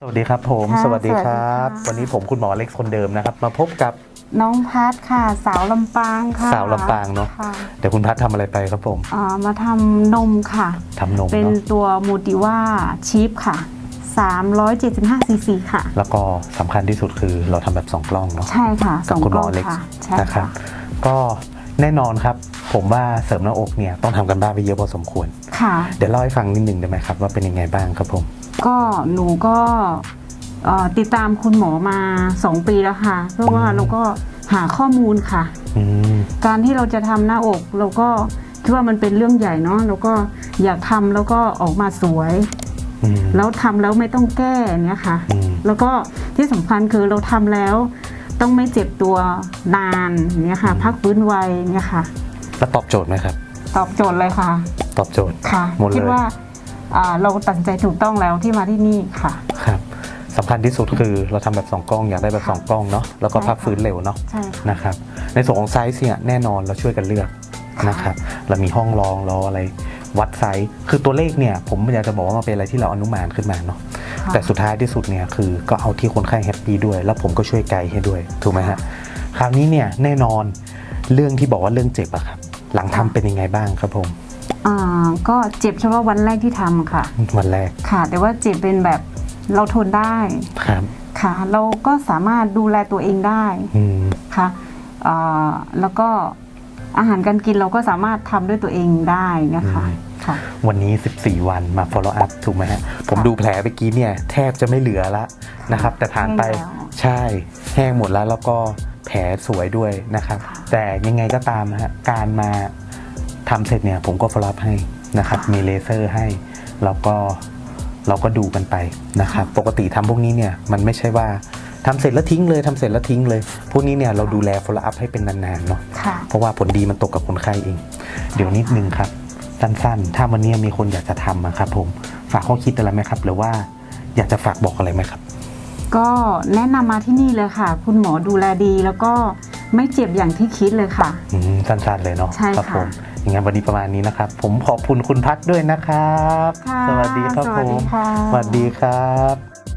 สวัสดีครับผมค่ะสวัสดีครับ สวัสดีค่ะ วันนี้ผมคุณหมอเล็กซ์คนเดิมนะครับ มาพบกับ น้องพัดค่ะ สาวลำปางค่ะสาวลำปางเนอะ ค่ะเดี๋ยวคุณพัดทำอะไรไปครับผมอ่ามาทำนมค่ะ ทำนมเป็นเนาะตัวมูติว่าชีฟค่ะ 375ซีซีค่ะ แล้วก็สำคัญที่สุดคือเราทำแบบสองกล้องเนาะใช่ค่ะสกับองคุณกหมล้อองเล็กค่ะซ์ใช่นะครัค่ะบก็แน่นอนครับ ผมว่าเสริมหน้าอกเนี่ยต้องทำกันบ้านไปเยอะพอสมควร ค่ะ เดี๋ยวเล่าให้ฟังนิดหนึ่งได้ไหมครับว่าเป็นยังไงบ้างครับผม ก็หนูก็เอ่อติดตามคุณหมอมา 2 ปีแล้วค่ะ เพราะว่าอืมเราก็หาข้อมูลค่ะ อืม การที่เราจะทำหน้าอกเราก็คิดว่ามันเป็นเรื่องใหญ่เนาะเราก็อยากทำแล้วก็ออกมาสวย อืม แล้วทำแล้วไม่ต้องแก้อย่างเนี้ยค่ะ อืม แล้วก็ที่สำคัญคือเราทำแล้วต้องไม่เจ็บตัวนานอย่างเนี้ยค่ะ พักฟื้นไวอย่างเนี้ยค่ะ แล้วตอบโจทย์ไหมครับ ตอบโจทย์เลยค่ะ ตอบโจทย์ค่ะหมดเลยคิดว่าอ่าเราตัดสินใจถูกต้องแล้วที่มาที่นี่ค่ะครับสำคัญที่สุดคือเราทำแบบสองกล้องอยากได้แบบสองกล้องเนาะแล้วก็ใช่ค่ะพักฟื้นเร็วเนาะใช่ค่ะนะครับในส่วนของไซส์เนี่ยแน่นอนเราช่วยกันเลือกค่ะนะครับเรามีห้องรองเราอะไรวัดไซส์คือตัวเลขเนี่ยผมอยากจะบอกว่ามันเป็นอะไรที่เราอนุมานขึ้นมาเนาะค่ะแต่สุดท้ายที่สุดเนี่ยคือก็เอาที่คนไข้แฮปปี้ด้วย แล้วผมก็ช่วยไกด์ให้ด้วยถูกไหมฮะคราวนี้เนี่ยแน่นอนเรื่องที่บอกว่าเรื่องเจ็บอะครับหลังทำเป็นยังไงบ้างครับผม อ่าก็เจ็บเฉพาะวันแรกที่ทำค่ะ วันแรกค่ะ แต่ว่าเจ็บเป็นแบบเราทนได้ครับค่ะ เราก็สามารถดูแลตัวเองได้อืมค่ะอ่าแล้วก็อาหารการกินเราก็สามารถทำด้วยตัวเองได้นะคะค่ะ วันนี้ 14 วันมา follow up ถูกไหมฮะผมดูแผลเมื่อกี้เนี่ยแทบจะไม่เหลือละนะครับ แต่ผ่านไปแห้งแล้วใช่แห้งหมดแล้วแล้วก็แผลสวยด้วยนะครับ ค่ะ แต่ยังไงก็ตามนะฮะการมา ทำเสร็จเนี่ยผมก็ follow up ให้นะครับค่ะมีเลเซอร์ให้ แล้วก็เราก็ดูกันไปนะครับ ปกติทำพวกนี้เนี่ยมันไม่ใช่ว่าทำเสร็จแล้วทิ้งเลยทำเสร็จแล้วทิ้งเลย พวกนี้เนี่ยเราดูแล follow up ให้เป็นนานๆเนาะค่ะเพราะว่าผลดีมันตกกับคนไข้เอง เดี๋ยวนิดนึงครับ สั้นๆ ถ้าวันนี้มีคนอยากจะทำอะครับผมฝากข้อคิดอะไรไหมครับ หรือว่าอยากจะฝากบอกอะไรไหมครับ ก็แนะนำมาที่นี่เลยค่ะ คุณหมอดูแลดีแล้วก็ ไม่เจ็บอย่างที่คิดเลยค่ะ อืมสั้นๆเลยเนาะใช่ครับค่ะผมอย่างงั้นวันนี้ประมาณนี้นะครับ ผมขอบคุณคุณพัดด้วยนะครับ ค่ะสวัสดีครับสผวัสดีมค่ะ สวัสดีครับ